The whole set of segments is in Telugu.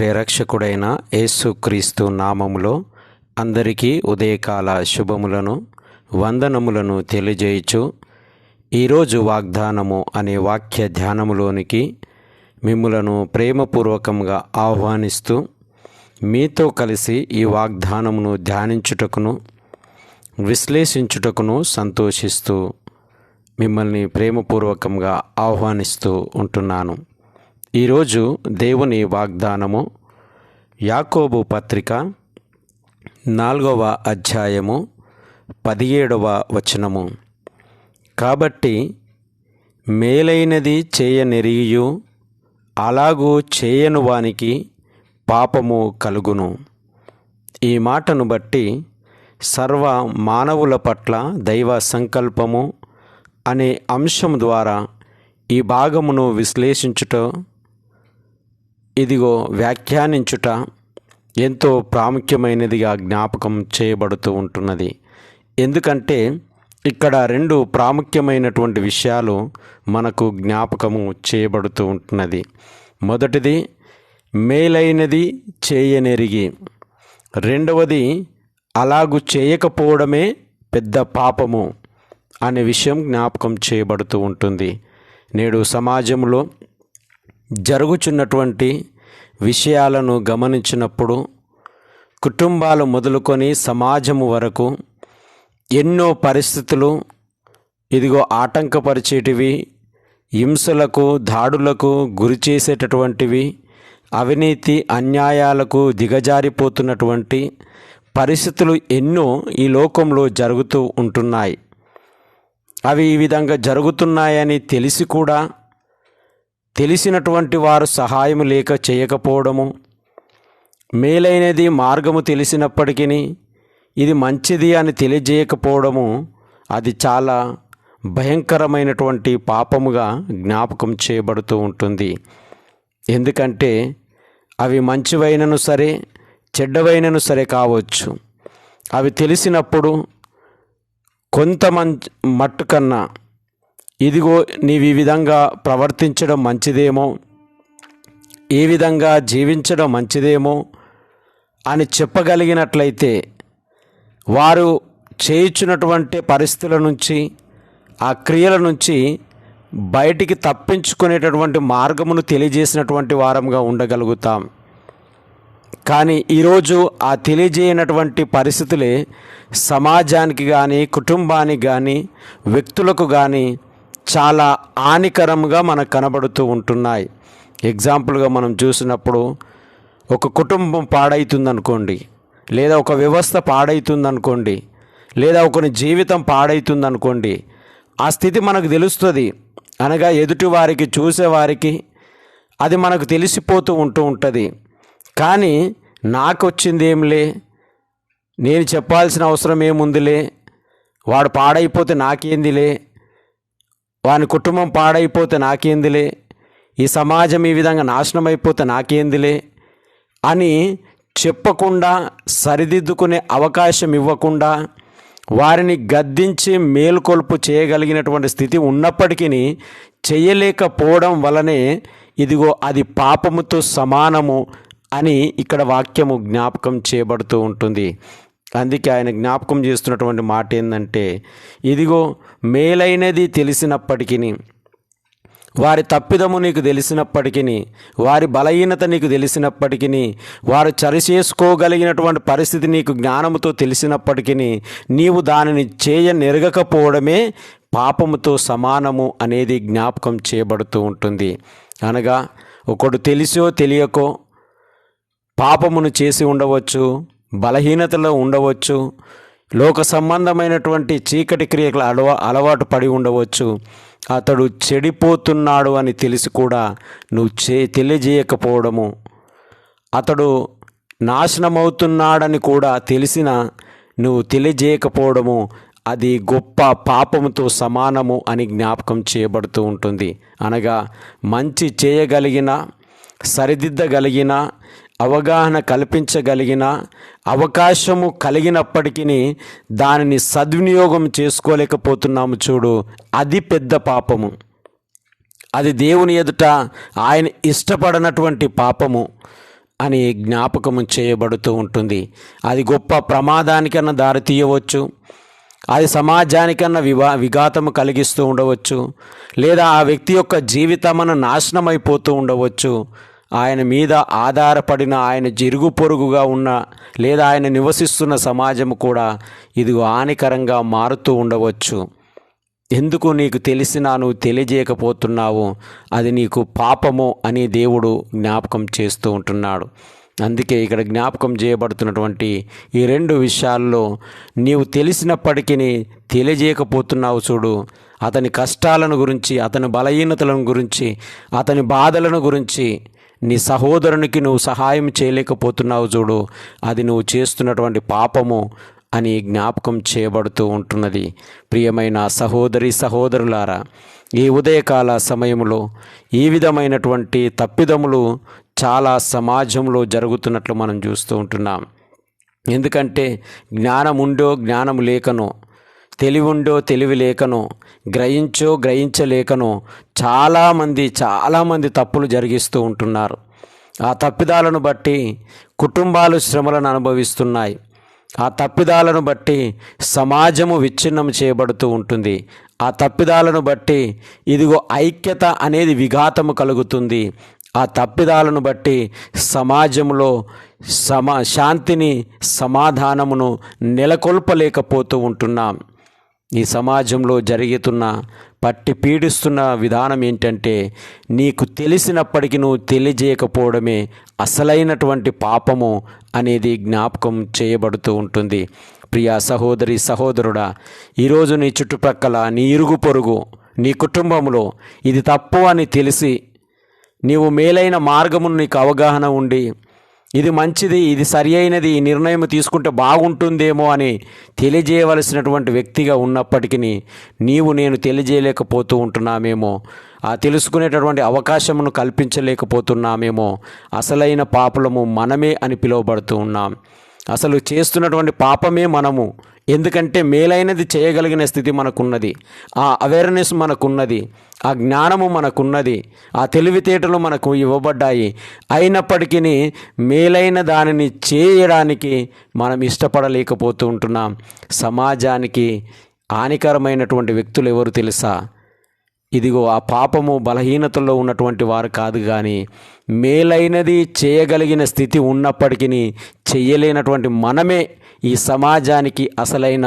ప్రేరక్షకుడైన యేసుక్రీస్తు నామములో అందరికీ ఉదయకాల శుభములను వందనములను తెలియజేయచ్చు ఈరోజు వాగ్దానము అనే వాక్య ధ్యానములోనికి మిమ్ములను ప్రేమపూర్వకంగా ఆహ్వానిస్తూ మీతో కలిసి ఈ వాగ్దానమును ధ్యానించుటకును విశ్లేషించుటకును సంతోషిస్తూ మిమ్మల్ని ప్రేమపూర్వకంగా ఆహ్వానిస్తూ ఉంటున్నాను. ఈరోజు దేవుని వాగ్దానము యాకోబు పత్రిక నాలుగవ అధ్యాయము పదిహేడవ వచనము. కాబట్టి మేలైనది చేయనెరియు అలాగూ చేయను వానికి పాపము కలుగును. ఈ మాటను బట్టి సర్వ మానవుల పట్ల దైవ సంకల్పము అనే అంశం ద్వారా ఈ భాగమును విశ్లేషించుట ఇదిగో వ్యాఖ్యానించుట ఎంతో ప్రాముఖ్యమైనదిగా జ్ఞాపకం చేయబడుతూ ఉంటున్నది. ఎందుకంటే ఇక్కడ రెండు ప్రాముఖ్యమైనటువంటి విషయాలు మనకు జ్ఞాపకము చేయబడుతూ ఉంటున్నది. మొదటిది మేలైనది చేయనెరిగి. రెండవది అలాగు చేయకపోవడమే పెద్ద పాపము అనే విషయం జ్ఞాపకం చేయబడుతూ ఉంటుంది. నేడు సమాజంలో జరుగుచున్నటువంటి విషయాలను గమనించినప్పుడు కుటుంబాలు మొదలుకొని సమాజము వరకు ఎన్నో పరిస్థితులు ఇదిగో ఆటంకపరిచేటివి హింసలకు దాడులకు గురి చేసేటటువంటివి అవినీతి అన్యాయాలకు దిగజారిపోతున్నటువంటి పరిస్థితులు ఎన్నో ఈ లోకంలో జరుగుతూ ఉంటున్నాయి. అవి ఈ విధంగా జరుగుతున్నాయని తెలిసి కూడా తెలిసినటువంటి వారు సహాయం లేక చేయకపోవడము మేలైనది మార్గము తెలిసినప్పటికీ ఇది మంచిది అని తెలియజేయకపోవడము అది చాలా భయంకరమైనటువంటి పాపముగా జ్ఞాపకం చేయబడుతూ ఉంటుంది. ఎందుకంటే అవి మంచివైనను సరే చెడ్డవైనను సరే కావచ్చు. అవి తెలిసినప్పుడు కొంత మట్టుకన్నా ఇదిగో నీవు ఈ విధంగా ప్రవర్తించడం మంచిదేమో? ఏ విధంగా జీవించడం మంచిదేమో? అని చెప్పగలిగినట్లయితే వారు చేయించున్నటువంటి పరిస్థితుల నుంచి ఆ క్రియల నుంచి బయటికి తప్పించుకునేటటువంటి మార్గమును తెలియజేసినటువంటి వారంగా ఉండగలుగుతాం. కానీ ఈరోజు ఆ తెలియజేయనటువంటి పరిస్థితులే సమాజానికి కానీ కుటుంబానికి కానీ వ్యక్తులకు కానీ చాలా హానికరంగా మనకు కనబడుతూ ఉంటున్నాయి. ఎగ్జాంపుల్గా మనం చూసినప్పుడు ఒక కుటుంబం పాడైతుందనుకోండి లేదా ఒక వ్యవస్థ పాడైతుందనుకోండి లేదా ఒకరి జీవితం పాడైతుందనుకోండి ఆ స్థితి మనకు తెలుస్తుంది. అనగా ఎదుటి వారికి చూసేవారికి అది మనకు తెలిసిపోతూ ఉంటూ ఉంటుంది. కానీ నాకు వచ్చింది ఏంలే నేను చెప్పాల్సిన అవసరం ఏముందిలే వాడు పాడైపోతే నాకేందిలే వాని కుటుంబం పాడైపోతే నాకేందిలే? ఈ సమాజం ఈ విధంగా నాశనం అయిపోతే నాకేందిలే? అని చెప్పకుండా సరిదిద్దుకునే అవకాశం ఇవ్వకుండా వారిని గద్దించి మేల్కొల్పు చేయగలిగినటువంటి స్థితి ఉన్నప్పటికీ చేయలేకపోవడం వలనే ఇదిగో అది పాపముతో సమానము అని ఇక్కడ వాక్యము జ్ఞాపకం చేయబడుతూ ఉంటుంది. అందుకే ఆయన జ్ఞాపకం చేస్తున్నటువంటి మాట ఏంటంటే ఇదిగో మేలైనది తెలిసినప్పటికీ వారి తప్పిదము నీకు తెలిసినప్పటికీ వారి బలహీనత నీకు తెలిసినప్పటికీ వారు చరిచేసుకోగలిగినటువంటి పరిస్థితి నీకు జ్ఞానముతో తెలిసినప్పటికీ నీవు దానిని చేయ నెరగకపోవడమే పాపముతో సమానము అనేది జ్ఞాపకం చేయబడుతూ ఉంటుంది. అనగా ఒకడు తెలిసో తెలియకో పాపమును చేసి ఉండవచ్చు బలహీనతలో ఉండవచ్చు. లోక సంబంధమైనటువంటి చీకటి క్రియకు అలవా అలవాటు పడి ఉండవచ్చు. అతడు చెడిపోతున్నాడు అని తెలిసి కూడా నువ్వు చే తెలియజేయకపోవడము. అతడు నాశనమవుతున్నాడని కూడా తెలిసిన నువ్వు తెలియజేయకపోవడము అది గొప్ప పాపముతో సమానము అని జ్ఞాపకం చేయబడుతూ ఉంటుంది. అనగా మంచి చేయగలిగిన సరిదిద్దగలిగిన అవగాహన కల్పించగలిగిన అవకాశము కలిగినప్పటికీ దానిని సద్వినియోగం చేసుకోలేకపోతున్నాము చూడు. అది పెద్ద పాపము. అది దేవుని ఎదుట ఆయన ఇష్టపడనటువంటి పాపము అని జ్ఞాపకం చేయబడుతూ ఉంటుంది. అది గొప్ప ప్రమాదానికన్నా దారి తీయవచ్చు. అది సమాజానికన్నా వివా విఘాతము కలిగిస్తూ ఉండవచ్చు. లేదా ఆ వ్యక్తి యొక్క జీవితమన నాశనమైపోతూ ఉండవచ్చు. ఆయన మీద ఆధారపడిన ఆయన జిరుగు పొరుగుగా ఉన్న లేదా ఆయన నివసిస్తున్న సమాజం కూడా ఇది హానికరంగా మారుతూ ఉండవచ్చు. ఎందుకు నీకు తెలిసినా నువ్వు తెలియజేయకపోతున్నావు? అది నీకు పాపము అని దేవుడు జ్ఞాపకం చేస్తూ ఉంటున్నాడు. అందుకే ఇక్కడ జ్ఞాపకం చేయబడుతున్నటువంటి ఈ రెండు విషయాల్లో నీవు తెలిసినప్పటికీ తెలియజేయకపోతున్నావు చూడు. అతని కష్టాలను గురించి అతని బలహీనతలను గురించి అతని బాధలను గురించి నీ సహోదరునికి నువ్వు సహాయం చేయలేకపోతున్నావు చూడు. అది నువ్వు చేస్తున్నటువంటి పాపము అని జ్ఞాపకం చేయబడుతూ ఉంటున్నది. ప్రియమైన సహోదరి సహోదరులారా ఈ ఉదయకాల సమయంలో ఈ విధమైనటువంటి తప్పిదములు చాలా సమాజంలో జరుగుతున్నట్లు మనం చూస్తూ ఉంటున్నాం. ఎందుకంటే జ్ఞానం ఉండో జ్ఞానం లేకనో తెలివి ఉండో తెలివి లేకనో గ్రహించో గ్రహించలేకనో చాలామంది చాలామంది తప్పులు జరిగిస్తూ ఉంటున్నారు. ఆ తప్పిదాలను బట్టి కుటుంబాలు శ్రమలను అనుభవిస్తున్నాయి. ఆ తప్పిదాలను బట్టి సమాజము విచ్ఛిన్నం చేయబడుతూ ఉంటుంది. ఆ తప్పిదాలను బట్టి ఇదిగో ఐక్యత అనేది విఘాతము కలుగుతుంది. ఆ తప్పిదాలను బట్టి సమాజంలో సమా శాంతిని సమాధానమును నెలకొల్పలేకపోతూ ఉంటున్నాం. ఈ సమాజంలో జరుగుతున్న పట్టి పీడిస్తున్న విధానం ఏంటంటే నీకు తెలిసినప్పటికీ నువ్వు తెలియజేయకపోవడమే అసలైనటువంటి పాపము అనేది జ్ఞాపకం చేయబడుతూ ఉంటుంది. ప్రియా సహోదరి సహోదరుడా ఈరోజు నీ చుట్టుప్రక్కల నీ ఇరుగు పొరుగు నీ కుటుంబంలో ఇది తప్పు అని తెలిసి నీవు మేలైన మార్గమును నీకు అవగాహన ఉండి ఇది మంచిది ఇది సరి అయినది ఈ నిర్ణయం తీసుకుంటే బాగుంటుందేమో అని తెలియజేయవలసినటువంటి వ్యక్తిగా ఉన్నప్పటికీ నీవు నేను తెలియజేయలేకపోతూ ఉంటున్నామేమో. ఆ తెలుసుకునేటటువంటి అవకాశమును కల్పించలేకపోతున్నామేమో. అసలైన పాపలము మనమే అని పిలువబడుతూ ఉన్నాం. అసలు చేస్తున్నటువంటి పాపమే మనము. ఎందుకంటే మేలైనది చేయగలిగిన స్థితి మనకున్నది. ఆ అవేర్నెస్ మనకున్నది. ఆ జ్ఞానము మనకున్నది. ఆ తెలివితేటలు మనకు ఇవ్వబడ్డాయి. అయినప్పటికీ మేలైన దానిని చేయడానికి మనం ఇష్టపడలేకపోతూ ఉంటున్నాం. సమాజానికి హానికరమైనటువంటి వ్యక్తులు ఎవరు తెలుసా? ఇదిగో ఆ పాపము బలహీనతలో ఉన్నటువంటి వారు కాదు కానీ మేలైనది చేయగలిగిన స్థితి ఉన్నప్పటికీ చెయ్యలేనటువంటి మనమే ఈ సమాజానికి అసలైన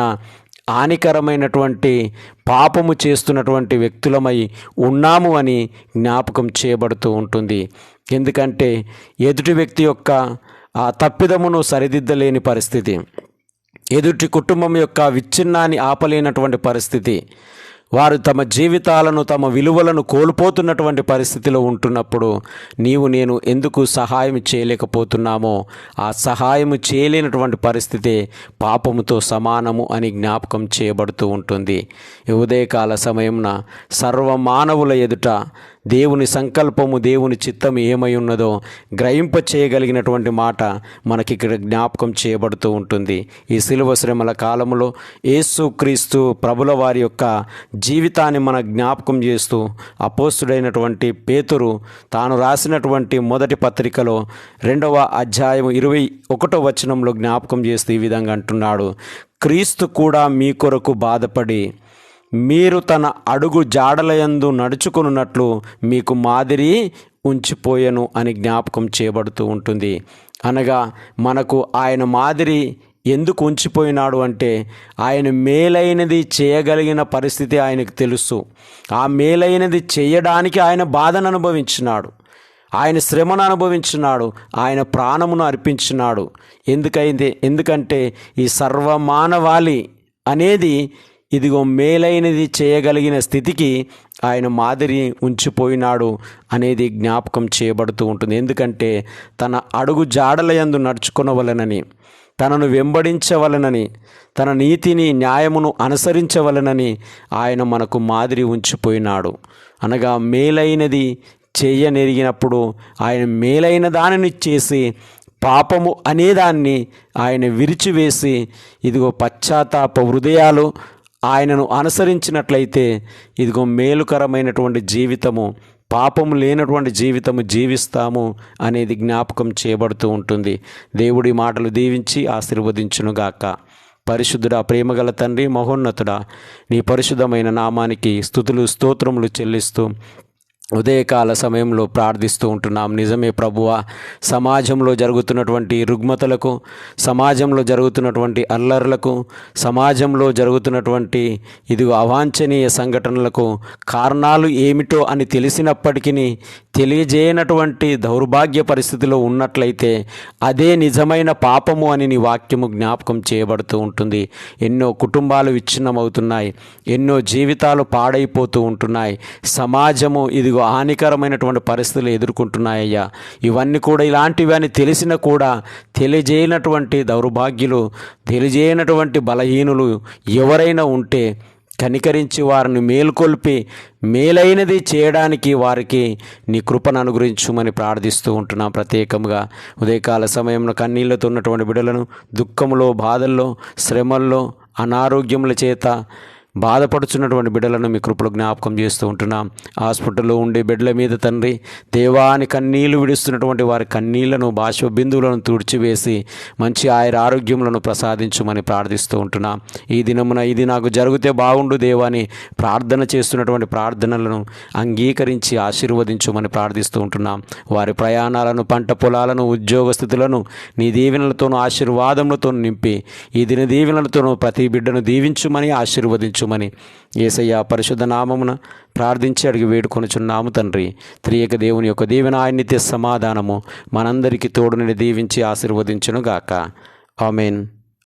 హానికరమైనటువంటి పాపము చేస్తున్నటువంటి వ్యక్తులమై ఉన్నాము అని జ్ఞాపకం చేయబడుతూ ఉంటుంది. ఎందుకంటే ఎదుటి వ్యక్తి యొక్క ఆ తప్పిదమును సరిదిద్దలేని పరిస్థితి ఎదుటి కుటుంబం యొక్క విచ్ఛిన్నాన్ని ఆపలేనటువంటి పరిస్థితి వారు తమ జీవితాలను తమ విలువలను కోల్పోతున్నటువంటి పరిస్థితిలో ఉంటున్నప్పుడు నీవు నేను ఎందుకు సహాయం చేయలేకపోతున్నామో ఆ సహాయం చేయలేనటువంటి పరిస్థితే పాపముతో సమానము అని జ్ఞాపకం చేయబడుతూ ఉంటుంది. ఉదయకాల సమయంన సర్వ మానవుల ఎదుట దేవుని సంకల్పము దేవుని చిత్తం ఏమై ఉన్నదో గ్రహింప చేయగలిగినటువంటి మాట మనకి ఇక్కడ జ్ఞాపకం చేయబడుతూ ఉంటుంది. ఈ శిలువ శ్రమల కాలంలో యేసు క్రీస్తు ప్రభుల వారి యొక్క జీవితాన్ని మన జ్ఞాపకం చేస్తూ అపోస్తుడైనటువంటి పేతురు తాను రాసినటువంటి మొదటి పత్రికలో రెండవ అధ్యాయం ఇరవై ఒకటో వచనంలో జ్ఞాపకం చేస్తూ ఈ విధంగా అంటున్నాడు. క్రీస్తు కూడా మీ కొరకు బాధపడి మీరు తన అడుగు జాడలయందు నడుచుకున్నట్లు మీకు మాదిరి ఉంచిపోయెను అని జ్ఞాపకం చేయబడుతూ ఉంటుంది. అనగా మనకు ఆయన మాదిరి ఎందుకు ఉంచిపోయినాడు అంటే ఆయన మేలైనది చేయగలిగిన పరిస్థితి ఆయనకు తెలుసు. ఆ మేలైనది చేయడానికి ఆయన బాధను అనుభవించినాడు. ఆయన శ్రమను అనుభవించినాడు. ఆయన ప్రాణమును అర్పించినాడు. ఎందుకైంది? ఎందుకంటే ఈ సర్వమానవాళి అనేది ఇదిగో మేలైనది చేయగలిగిన స్థితికి ఆయన మాదిరి ఉంచిపోయినాడు అనేది జ్ఞాపకం చేయబడుతూ ఉంటుంది. ఎందుకంటే తన అడుగు జాడలయందు నడుచుకునవలనని తనను వెంబడించవలనని తన నీతిని న్యాయమును అనుసరించవలనని ఆయన మనకు మాదిరి ఉంచిపోయినాడు. అనగా మేలైనది చేయనెరిగినప్పుడు ఆయన మేలైన దానిని చేసి పాపము అనేదాన్ని ఆయన విరిచివేసి ఇదిగో పశ్చాత్తాప హృదయాలు ఆయనను అనుసరించినట్లయితే ఇదిగో మేలుకరమైనటువంటి జీవితము పాపము లేనటువంటి జీవితము జీవిస్తాము అనేది జ్ఞాపకం చేయబడుతూ ఉంటుంది. దేవుడి మాటలు దీవించి ఆశీర్వదించునుగాక. పరిశుద్ధుడా ప్రేమగల తండ్రి మహోన్నతుడా నీ పరిశుద్ధమైన నామానికి స్థుతులు స్తోత్రములు చెల్లిస్తూ ఉదయకాల సమయంలో ప్రార్థిస్తూ ఉంటున్నాం. నిజమే ప్రభువ సమాజంలో జరుగుతున్నటువంటి రుగ్మతలకు సమాజంలో జరుగుతున్నటువంటి అల్లర్లకు సమాజంలో జరుగుతున్నటువంటి ఇది అవాంఛనీయ సంఘటనలకు కారణాలు ఏమిటో అని తెలిసినప్పటికీ తెలియజేయనటువంటి దౌర్భాగ్య పరిస్థితిలో ఉన్నట్లయితే అదే నిజమైన పాపము అని నీ వాక్యము జ్ఞాపకం చేయబడుతూ ఉంటుంది. ఎన్నో కుటుంబాలు విచ్ఛిన్నమవుతున్నాయి. ఎన్నో జీవితాలు పాడైపోతూ ఉంటున్నాయి. సమాజము ఇదిగో హానికరమైనటువంటి పరిస్థితులు ఎదుర్కొంటున్నాయ్యా. ఇవన్నీ కూడా ఇలాంటివి అని తెలిసినా కూడా తెలియజేయనటువంటి దౌర్భాగ్యులు తెలియజేయనటువంటి బలహీనులు ఎవరైనా ఉంటే కనికరించి వారిని మేల్కొల్పి మేలైనది చేయడానికి వారికి నీ కృపను అనుగ్రహించుమని ప్రార్థిస్తూ ఉంటున్నాం ప్రత్యేకంగా ఉదయకాల సమయంలో కన్నీళ్ళతో ఉన్నటువంటి బిడలను దుఃఖంలో బాధల్లో శ్రమల్లో అనారోగ్యముల చేత బాధపడుచున్నటువంటి బిడ్డలను మీ కృపలు జ్ఞాపకం చేస్తూ ఉంటున్నాం. హాస్పిటల్లో ఉండే బిడ్డల మీద తండ్రి దేవాని కన్నీళ్ళు విడుస్తున్నటువంటి వారి కన్నీళ్ళను బాష్ప బిందువులను తుడిచివేసి మంచి ఆయుర ఆరోగ్యములను ప్రసాదించమని ప్రార్థిస్తూ ఉంటున్నాం. ఈ దినమున ఇది నాకు జరిగితే బాగుండు దేవాని ప్రార్థన చేస్తున్నటువంటి ప్రార్థనలను అంగీకరించి ఆశీర్వదించమని ప్రార్థిస్తూ ఉంటున్నాం. వారి ప్రయాణాలను పంట పొలాలను ఉద్యోగ స్థితులను నీ దీవెనలతోనూ ఆశీర్వాదములతో నింపి ఈ దిన దీవెనలతోనూ ప్రతి బిడ్డను దీవించుమని ఆశీర్వదించుమని ఏసయ్య పరిశుద్ధ నామమున ప్రార్థించి అడిగి వేడుకొనుచున్నాము తండ్రి. త్రియక దేవుని యొక్క దీవెన ఆయన నిత్య సమాధానము మనందరికీ తోడుని దీవించి ఆశీర్వదించునుగాక. ఆమెన్.